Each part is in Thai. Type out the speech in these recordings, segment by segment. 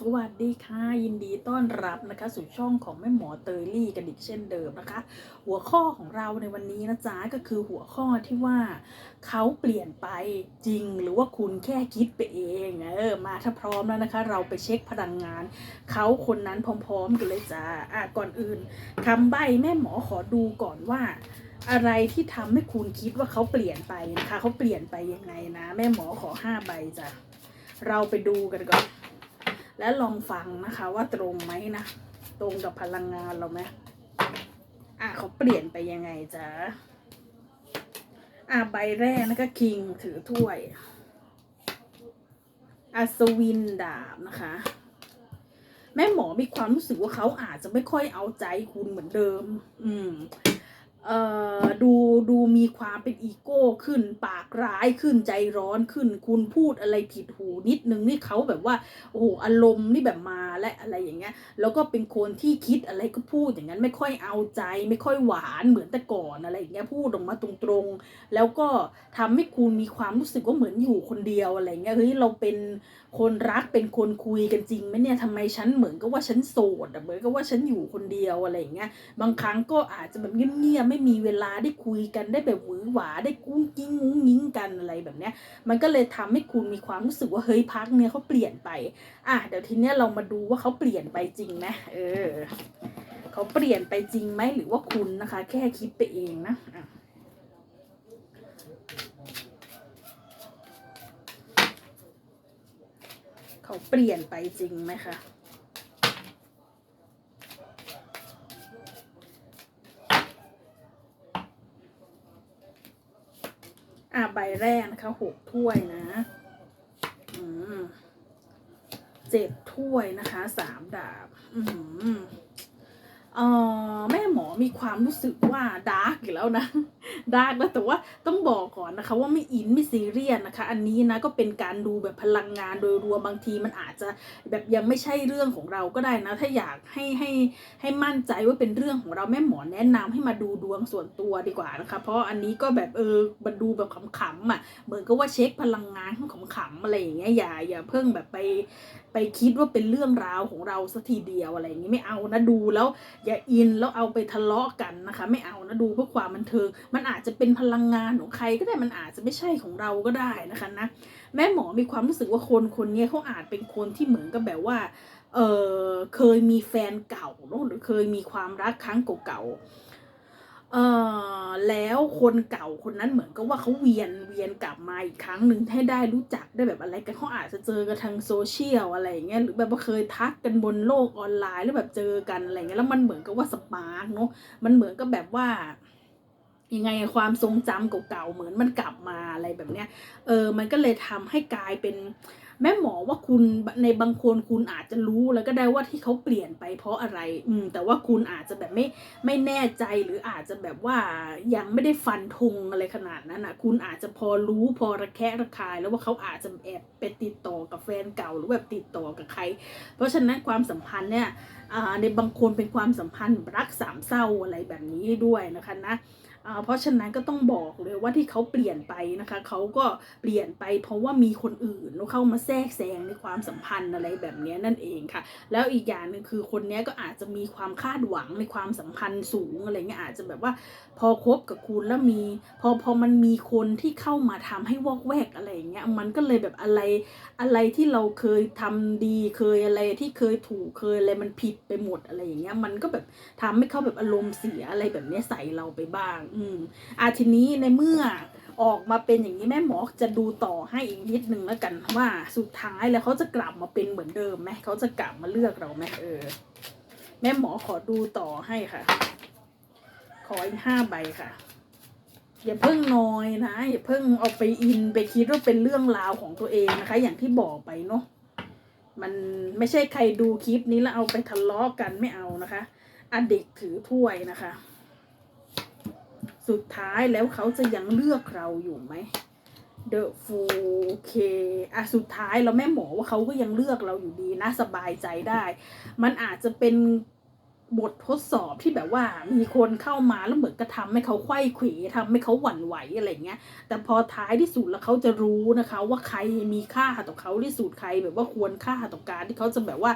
สวัสดีค่ะ ยินดีต้อนรับนะคะ สู่ช่องของแม่หมอเตยลี่กันอีกเช่นเดิมนะคะ หัวข้อของเราในวันนี้นะจ๊ะก็คือหัวข้อที่ว่าเขาเปลี่ยนไปจริงหรือว่าคุณแค่คิดไปเองเออมาถ้าพร้อมแล้วนะคะ เราไปเช็คพลังงานเขาคนนั้นพร้อมๆกันเลยจ้าอะก่อนอื่นคำใบ้แม่หมอขอดูก่อนว่าอะไรที่ทำให้คุณคิดว่าเขาเปลี่ยนไปนะคะเขาเปลี่ยนไปยังไงนะ แม่หมอขอห้าใบจ้ะเราไปดูกันก่อน และลองฟังนะคะว่าตรงไหมนะ ตรงกับพลังงานเราไหมอะเขาเปลี่ยนไปยังไงจ๊ะอะใบแรกนะคะคิงถือถ้วยอัศวินดาบนะคะ แม่หมอมีความรู้สึกว่าเขาอาจจะไม่ค่อยเอาใจคุณเหมือนเดิม อืม ดูดูมีความเป็นอีโก้ขึ้นปากร้ายขึ้นใจร้อนขึ้น คุณพูดอะไรผิดหูนิดนึงนี่เขาแบบว่าโอ้โหอารมณ์นี่แบบมาและอะไรอย่างเงี้ย แล้วก็เป็นคนที่คิดอะไรก็พูดอย่างนั้นไม่ค่อยเอาใจ ไม่ค่อยหวานเหมือนแต่ก่อนอะไรอย่างเงี้ยพูดออกมาตรงๆ แล้วก็ทำให้คุณมีความรู้สึกว่าเหมือนอยู่คนเดียวอะไรเงี้ยเฮ้ยเราเป็นคนรักเป็นคนคุยกันจริงไหมเนี่ยทำไมฉันเหมือนกับว่าฉันโสดเหมือนกับว่าฉันอยู่คนเดียวอะไรอย่างเงี้ยบางครั้งก็อาจจะแบบเงียบๆไม่ไม่มีเวลาได้คุยกันได้แบบหวือหวาได้กุ้งกิ้งงุ้งงิ้งกันอะไรแบบเนี้ย มันก็เลยทำให้คุณมีความรู้สึกว่าเฮ้ยพักเนี่ยเขาเปลี่ยนไป อะเดี๋ยวทีเนี้ยเรามาดูว่าเขาเปลี่ยนไปจริงไหมเออเขาเปลี่ยนไปจริงไหมหรือว่าคุณนะคะ แค่คิดไปเองนะอะเขาเปลี่ยนไปจริงไหมคะ อะ ใบแรกนะคะหกถ้วยนะเจ็ดถ้วยนะคะสามดาบ อืม เออแม่หมอมีความรู้สึกว่าดาร์กอยู่แล้วนะดาร์กแล้วแต่ว่าต้องบอกก่อนนะคะ ว่าไม่อินไม่ซีเรียสนะคะ อันนี้นะก็เป็นการดูแบบพลังงานโดยรวมบางทีมันอาจจะแบบยังไม่ใช่เรื่องของเราก็ได้นะ ถ้าอยากให้ให้ให้มั่นใจว่าเป็นเรื่องของเราแม่หมอแนะนำให้มาดูดวงส่วนตัวดีกว่านะคะ เพราะอันนี้ก็แบบเออมาดูแบบขำๆอะเหมือนกับว่าเช็คพลังงานของขำๆอะไรอย่างเงี้ยอย่าอย่าเพิ่งแบบไปไปคิดว่าเป็นเรื่องราวของเราสัทีเดียวอะไรอย่างงี้ไม่เอานะดูแล้วอย่าอินแล้วเอาไปทะเลาะกันนะคะ ไม่เอานะดูเพื่อความบันเทิงมันอาจจะเป็นพลังงานของใครก็ได้มันอาจจะไม่ใช่ของเราก็ได้นะคะนะแม่หมอมีความรู้สึกว่าคนคนนี้เขาอาจเป็นคนที่เหมือนกับแบบว่าเออเคยมีแฟนเก่าหรือเคยมีความรักครั้งเก่าๆ เออแล้วคนเก่าคนนั้นเหมือนกับว่าเขาเวียนเวียนกลับมาอีกครั้งหนึ่งให้ได้รู้จักได้แบบอะไรกันเขาอาจจะเจอกันทางโซเชียลอะไรอย่างเงี้ยหรือแบบว่าเคยทักกันบนโลกออนไลน์แล้วแบบเจอกันอะไรเงี้ยแล้วมันเหมือนกับว่าสปาร์กเนาะมันเหมือนกับแบบว่ายังไงความทรงจำเก่าๆเหมือนมันกลับมาอะไรแบบเนี้ยเออมันก็เลยทำให้กลายเป็น แม่หมอว่าคุณในบางคนคุณอาจจะรู้แล้วก็ได้ว่าที่เขาเปลี่ยนไปเพราะอะไร อืม แต่ว่าคุณอาจจะแบบไม่ไม่แน่ใจหรืออาจจะแบบว่ายังไม่ได้ฟันธงอะไรขนาดนั้นอะ คุณอาจจะพอรู้พอระแคะระคาย แล้วว่าเขาอาจจะแอบไปติดต่อกับแฟนเก่าหรือแบบติดต่อกับใคร เพราะฉะนั้นความสัมพันธ์เนี่ยอ่าในบางคนเป็นความสัมพันธ์รักสามเศร้าอะไรแบบนี้ด้วยนะคะนะ เพราะฉะนั้นก็ต้องบอกเลยว่าที่เขาเปลี่ยนไปนะคะเขาก็เปลี่ยนไปเพราะว่ามีคนอื่นเข้ามาแทรกแซงในความสัมพันธ์อะไรแบบนี้นั่นเองค่ะ แล้วอีกอย่างหนึ่งคือคนนี้ก็อาจจะมีความคาดหวังในความสัมพันธ์สูงอะไรเงี้ยอาจจะแบบว่าพอคบกับคุณแล้วมี พอพอมันมีคนที่เข้ามาทำให้วอกแวกอะไรเงี้ยมันก็เลยแบบอะไรอะไรที่เราเคยทำดีเคยอะไรที่เคยถูกเคยอะไรมันผิดไปหมดอะไรอย่างเงี้ยมันก็แบบทำให้เขาแบบอารมณ์เสียอะไรแบบนี้ใส่เราไปบ้างอืมอาทีนี้ในเมื่อออกมาเป็นอย่างนี้แม่หมอจะดูต่อให้อีกนิดนึงแล้วกันว่าสุดท้ายแล้วเขาจะกลับมาเป็นเหมือนเดิมไหมเขาจะกลับมาเลือกเราไหมเออ แม่หมอขอดูต่อให้ค่ะ ขออีกห้าใบค่ะ อย่าเพิ่งนอยนะ อย่าเพิ่งเอาไปอินไปคิดว่าเป็นเรื่องราวของตัวเองนะคะ อย่างที่บอกไปเนาะมันไม่ใช่ใครดูคลิปนี้แล้วเอาไปทะเลาะกันไม่เอานะคะอะเด็กถือถ้วยนะคะ สุดท้ายแล้วเขาจะยังเลือกเราอยู่ไหม The f o o k อะสุดท้ายเราแม่หมอว่าเขาก็ยังเลือกเราอยู่ดีนะสบายใจได้ มันอาจจะเป็น บททดสอบที่แบบว่ามีคนเข้ามาแล้วเหมือนกระทำให้เขาไขว้เขวทำให้เขาหวั่นไหวอะไรเงี้ย แต่พอท้ายที่สุดแล้วเขาจะรู้นะคะ ว่าใครมีค่าต่อเขาที่สุดใครแบบว่าควรค่าต่อการที่เขาจะแบบว่า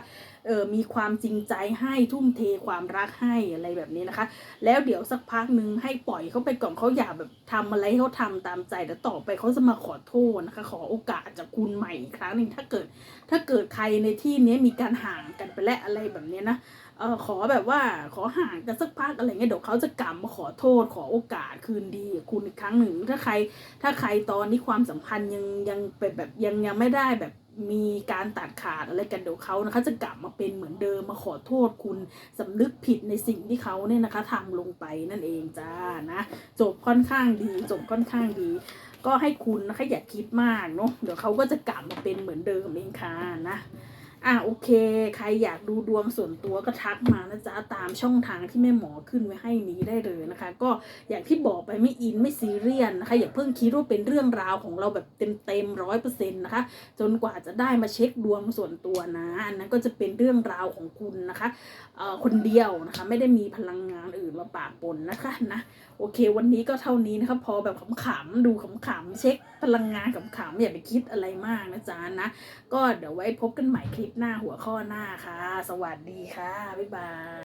เออมีความจริงใจให้ทุ่มเทความรักให้อะไรแบบนี้นะคะ แล้วเดี๋ยวสักพักหนึ่งให้ปล่อยเขาไปก่อนเขาอยากแบบทำอะไรเขาทำตามใจแต่ต่อไปเขาจะมาขอโทษนะคะ ขอโอกาสจากคุณใหม่อีกครั้งหนึ่งถ้าเกิดถ้าเกิดใครในที่นี้มีการห่างกันไปและอะไรแบบนี้นะ เออขอแบบว่าขอห่างกันสักพักอะไรเงี้ยเดี๋ยวเขาจะกลับมาขอโทษขอโอกาสคืนดีคุณอีกครั้งหนึ่งถ้าใคร ถ้าใครตอนนี้ความสัมพันธ์ยังยังเป็นแบบยังยังไม่ได้แบบมีการตัดขาดอะไรกันเดี๋ยวเขานะคะจะกลับมาเป็นเหมือนเดิมมาขอโทษคุณสำนึกผิดในสิ่งที่เขาเนี่ยนะคะทำลงไปนั่นเองจ้านะจบค่อนข้างดีจบค่อนข้างดี ก็ให้คุณนะคะอย่าคิดมากเนาะเดี๋ยวเขาก็จะกลับมาเป็นเหมือนเดิมเองค่ะนะ อะโอเค ใครอยากดูดวงส่วนตัวก็ทักมานะจ๊ะตามช่องทางที่แม่หมอขึ้นไว้ให้นี้ได้เลยนะคะ ก็อย่างที่บอกไปไม่อินไม่ซีเรียสนะคะอย่าเพิ่งคิดว่าเป็นเรื่องราวของเราแบบเต็มเต็มร้อยเปอร์เซ็นต์นะคะ จนกว่าจะได้มาเช็คดวงส่วนตัวนะอันนั้นก็จะเป็นเรื่องราวของคุณนะคะเอ่อคนเดียวนะคะ ไม่ได้มีพลังงานอื่นมาปะปนนะคะนะโอเค วันนี้ก็เท่านี้นะคะพอแบบขำๆดูขำๆเช็คพลังงานขำๆอย่าไปคิดอะไรมากนะจ๊ะนะก็เดี๋ยวไว้พบกันใหม่คลิลิปหน้าหัวข้อหน้าค่ะ สวัสดีค่ะ บ๊ายบาย